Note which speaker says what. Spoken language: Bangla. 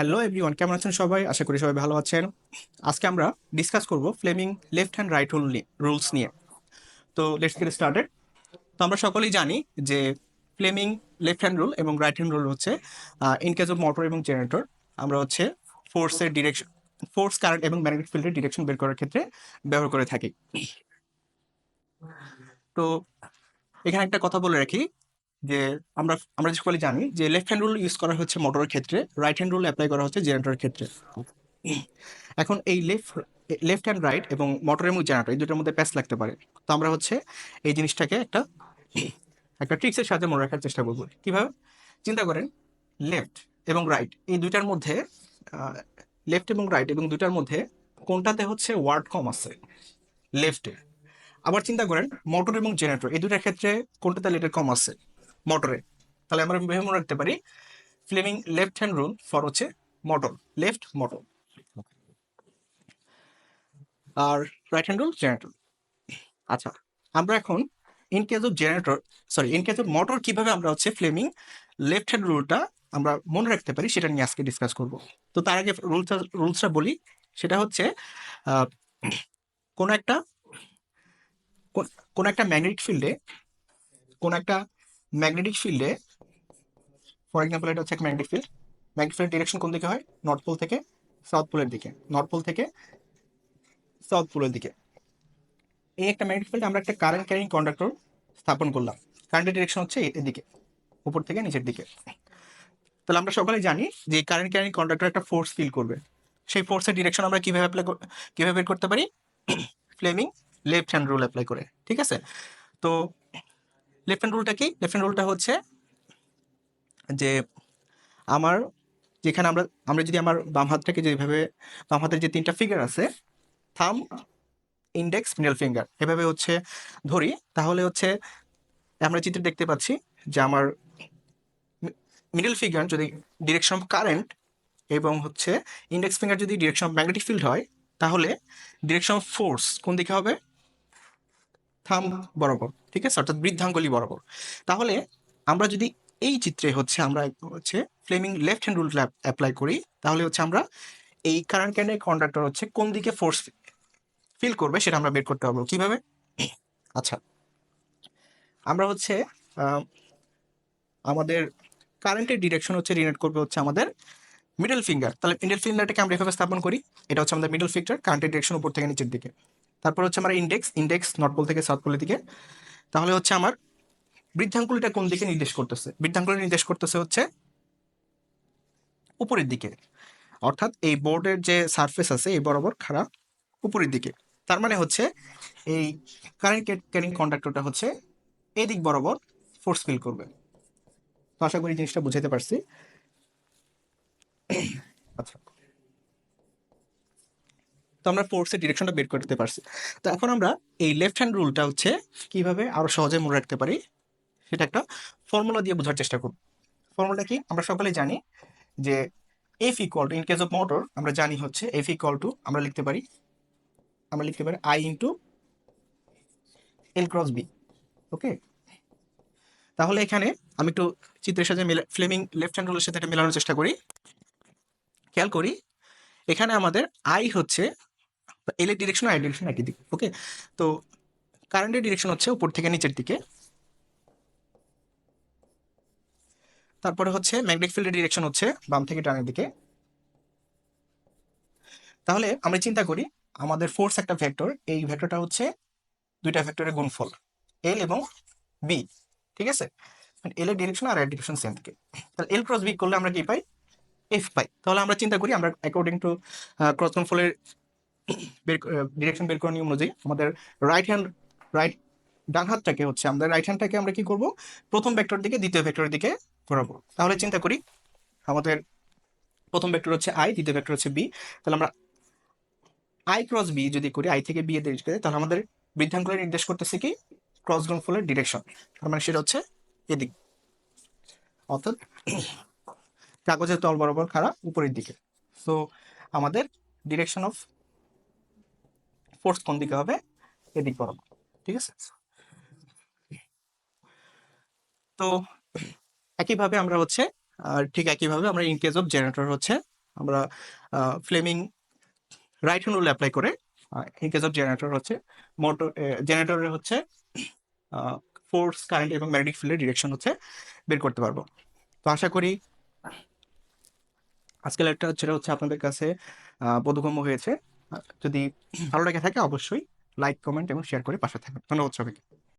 Speaker 1: হ্যালো এভরিওয়ান, কেমন আছেন সবাই? আশা করি সবাই ভালো আছেন। আজকে আমরা ডিসকাস করব Fleming left hand right rule rules নিয়ে। তো লেটস গেট স্টার্টেড তো আমরা সকলেই জানি যে ফ্লেমিং লেফট হ্যান্ড রুল এবং রাইট হ্যান্ড রুল হচ্ছে ইন কেস অফ মোটর এবং জেনারেটর আমরা হচ্ছে ফোর্সের ডিরেকশন ফোর্স কারেন্ট এবং ম্যাগনেটিক ফিল্ডের ডিরেকশন বের করার ক্ষেত্রে ব্যবহার করে থাকি। তো এখানে একটা কথা বলে রাখি যে আমরা আমরা সকলে জানি যে লেফট হ্যান্ড রুল ইউজ করা হচ্ছে মোটরের ক্ষেত্রে রাইট হ্যান্ড রুল অ্যাপ্লাই করা হচ্ছে জেনারেটরের ক্ষেত্রে। এখন এই লেফট লেফট হ্যান্ড রাইট এবং মোটর এবং জেনারেটর এই দুটোর মধ্যে প্যাচ লাগতে পারে। তো আমরা হচ্ছে এই জিনিসটাকে একটা একটা ট্রিক্সের সাথে মনে রাখার চেষ্টা করব। কীভাবে? চিন্তা করেন লেফট এবং রাইট এই দুইটার মধ্যে লেফট এবং রাইট এবং দুইটার মধ্যে কোনটাতে হচ্ছে ওয়ার্ড কম আছে? লেফটে আবার চিন্তা করেন মোটর এবং জেনারেটর এই দুটার ক্ষেত্রে কোনটাতে লেটার কম আছে? মোটরে। তাহলে আমরা মনে রাখতে পারি Fleming left hand rule for হচ্ছে মোটর লেফট মোটর আর রাইট হ্যান্ড রুল জেনারেটর আচ্ছা আমরা এখন in case of generator sorry in case of motor কীভাবে আমরা হচ্ছে ফ্লেমিং লেফট হ্যান্ড রুলটা আমরা মনে রাখতে পারি সেটা নিয়ে আজকে ডিসকাস করব। তো তার আগে রুলসটা রুলসটা বলি, সেটা হচ্ছে কোনো একটা কোন একটা ম্যাগনেটিক ফিল্ডে কোন একটা ম্যাগনেটিক ফিল্ডে ফর এক্সাম্পল এটা হচ্ছে ম্যাগনেটিক ফিল্ড ম্যাগনেটিক ফিল্ডের ডিরেকশন কোন দিকে হয়? নর্থ পোল থেকে সাউথ পোলের দিকে। নর্থ পোল থেকে সাউথ পোলের দিকে। এই একটা ম্যাগনেটিক ফিল্ডে আমরা একটা কারেন্ট ক্যারিং কন্ডাক্টর স্থাপন করলাম। কারেন্টের ডিরেকশন হচ্ছে এদিকে, উপর থেকে নিচের দিকে। তাহলে আমরা সকলে জানি যে কারেন্ট ক্যারিং কন্ডাক্টর একটা ফোর্স ফিল করবে। সেই ফোর্সের ডিরেকশন আমরা কীভাবে অ্যাপ্লাই কীভাবে বের করতে পারি? Fleming left hand rule apply করে। ঠিক আছে? তো লেফট হ্যান্ড রুলটা কি? লেফট হ্যান্ড রুলটা হচ্ছে যে আমার যেখানে আমরা আমরা যদি আমার বাম হাতটাকে যেভাবে, বাম হাতের যে তিনটা ফিঙ্গার আছে থাম ইন্ডেক্স মিডল ফিঙ্গার এভাবে হচ্ছে ধরি, তাহলে হচ্ছে আমরা চিত্রে দেখতে পাচ্ছি যে আমার মিডল ফিঙ্গার যদি ডিরেকশন অফ কারেন্ট এবং হচ্ছে ইন্ডেক্স ফিঙ্গার যদি ডিরেকশন অফ ম্যাগনেটিক ফিল্ড হয়, তাহলে ডিরেকশন অফ ফোর্স কোন দিকে হবে? থাম বরাবর, ঠিক আছে? অর্থাৎ বৃদ্ধাঙ্গুলি বরাবর। তাহলে আমরা যদি এই চিত্রে হচ্ছে আমরা হচ্ছে Fleming left hand rule apply করি, তাহলে হচ্ছে আমরা এই কারেন্ট ক্যানের কন্ডাক্টর হচ্ছে কোন দিকে ফোর্স ফিল করবে সেটা আমরা বের করতে পারব কীভাবে? আচ্ছা আমরা হচ্ছে আমাদের কারেন্টের ডিরেকশন হচ্ছে রিলেট করবে হচ্ছে আমাদের মিডল ফিঙ্গার তাহলে মিডল ফিঙ্গারটাকে আমরা এভাবে স্থাপন করি, এটা হচ্ছে আমাদের মিডল ফিঙ্গার কারেন্টের ডিরেকশন উপর থেকে নিচের দিকে। তারপর হচ্ছে আমার ইন্ডেক্স ইন্ডেক্স নর্থ পোল থেকে সাউথ পোলের দিকে। তাহলে হচ্ছে আমার বৃদ্ধাঙ্গুলিটা কোন দিকে নির্দেশ করতেছে? বৃদ্ধাঙ্গুলি নির্দেশ করতেছে হচ্ছে উপরের দিকে। অর্থাৎ এই বোর্ডের যে সারফেস আছে, এই বরাবর খারাপ উপরের দিকে। তার মানে হচ্ছে এই কারেন্ট ক্যারিং কন্ডাক্টরটা হচ্ছে এই দিক বরাবর ফোর্স ফিল করবে। তো আশা করি জিনিসটা বুঝাতে পারছি আচ্ছা তো আমরা ফোর্সের ডিরেকশনটা বের করতে পারছি। তো এখন আমরা এই লেফট হ্যান্ড রুলটা হচ্ছে কীভাবে আরও সহজে মনে রাখতে পারি, সেটা একটা ফর্মুলা দিয়ে বোঝার চেষ্টা করব। ফর্মুলাটা কি? আমরা সকলে জানি যে F equal to in case of motor আমরা জানি হচ্ছে এফ ইকুয়াল টু আমরা লিখতে পারি, আমরা লিখতে পারি I into L cross B okay তাহলে এখানে আমি একটু চিত্রের সাথে ফ্লেমিং লেফট হ্যান্ড রুলের সাথে এটা মেলানোর চেষ্টা করি। খেয়াল করি, এখানে আমাদের আই হচ্ছে এল এর ডিরেকশন আই ডিরেকশন একই দিক ওকে তো কারেন্টের ডিরেকশন হচ্ছে উপর থেকে নিচের দিকে। তারপরে হচ্ছে ম্যাগনেটিক ফিল্ডের ডিরেকশন হচ্ছে বাম থেকে ডানের দিকে। তাহলে আমরা চিন্তা করি, আমাদের ফোর্স একটা ভেক্টর এই ভেক্টরটা হচ্ছে দুইটা ভেক্টরের গুণফল এল এবং বি ঠিক আছে? এল এর ডিরেকশন আর এর ডিরেকশন সেম দিকে। তাহলে এল ক্রস বি করলে আমরা কি পাই? এফ পাই। তাহলে আমরা চিন্তা করি, আমরা অ্যাকর্ডিং টু ক্রস গুণফলের ডিরেকশন বের করার নিয়ম অনুযায়ী আমাদের রাইট হ্যান্ড রাইট ডান হাতটাকে হচ্ছে আমাদের রাইট হ্যান্ডটাকে আমরা কি করব? প্রথম ভেক্টর দিকে, দ্বিতীয় ভেক্টরের দিকে ঘোরাবো। তাহলে চিন্তা করি, আমাদের প্রথম ভেক্টর হচ্ছে আই দ্বিতীয় ভেক্টর হচ্ছে বি তাহলে আমরা আই ক্রস বি যদি করি আই থেকে বি এর দিকে তাহলে আমাদের বৃদ্ধাঙ্গুলে নির্দেশ করতেছে কি? ক্রস গুণফলের ডিরেকশন তার মানে সেটা হচ্ছে এদিক। অর্থাৎ কাগজের তল বরাবর খারাপ উপরের দিকে। সো আমাদের ডিরেকশন অফ ফোর্স কোন দিকে হবে? এদিক বরাবর, ঠিক আছে? তো একইভাবে আমরা হচ্ছে, আর ঠিক একইভাবে আমরা ইন কেস অফ জেনারেটর হচ্ছে, আমরা Fleming right hand rule apply করে ইন কেস অফ জেনারেটর হচ্ছে মোটর জেনারেটরের হচ্ছে ফোর্স কারেন্ট এবং ম্যাগনেটিক ফিল্ডের ডিরেকশন হচ্ছে বের করতে পারব। তো আশা করি আজকের একটা হচ্ছে আপনাদের কাছে বোধগম্য হয়েছে। যদি ভালো লেগে থাকে অবশ্যই লাইক কমেন্ট এবং শেয়ার করে পাশে থাকবেন। ধন্যবাদ সবাইকে।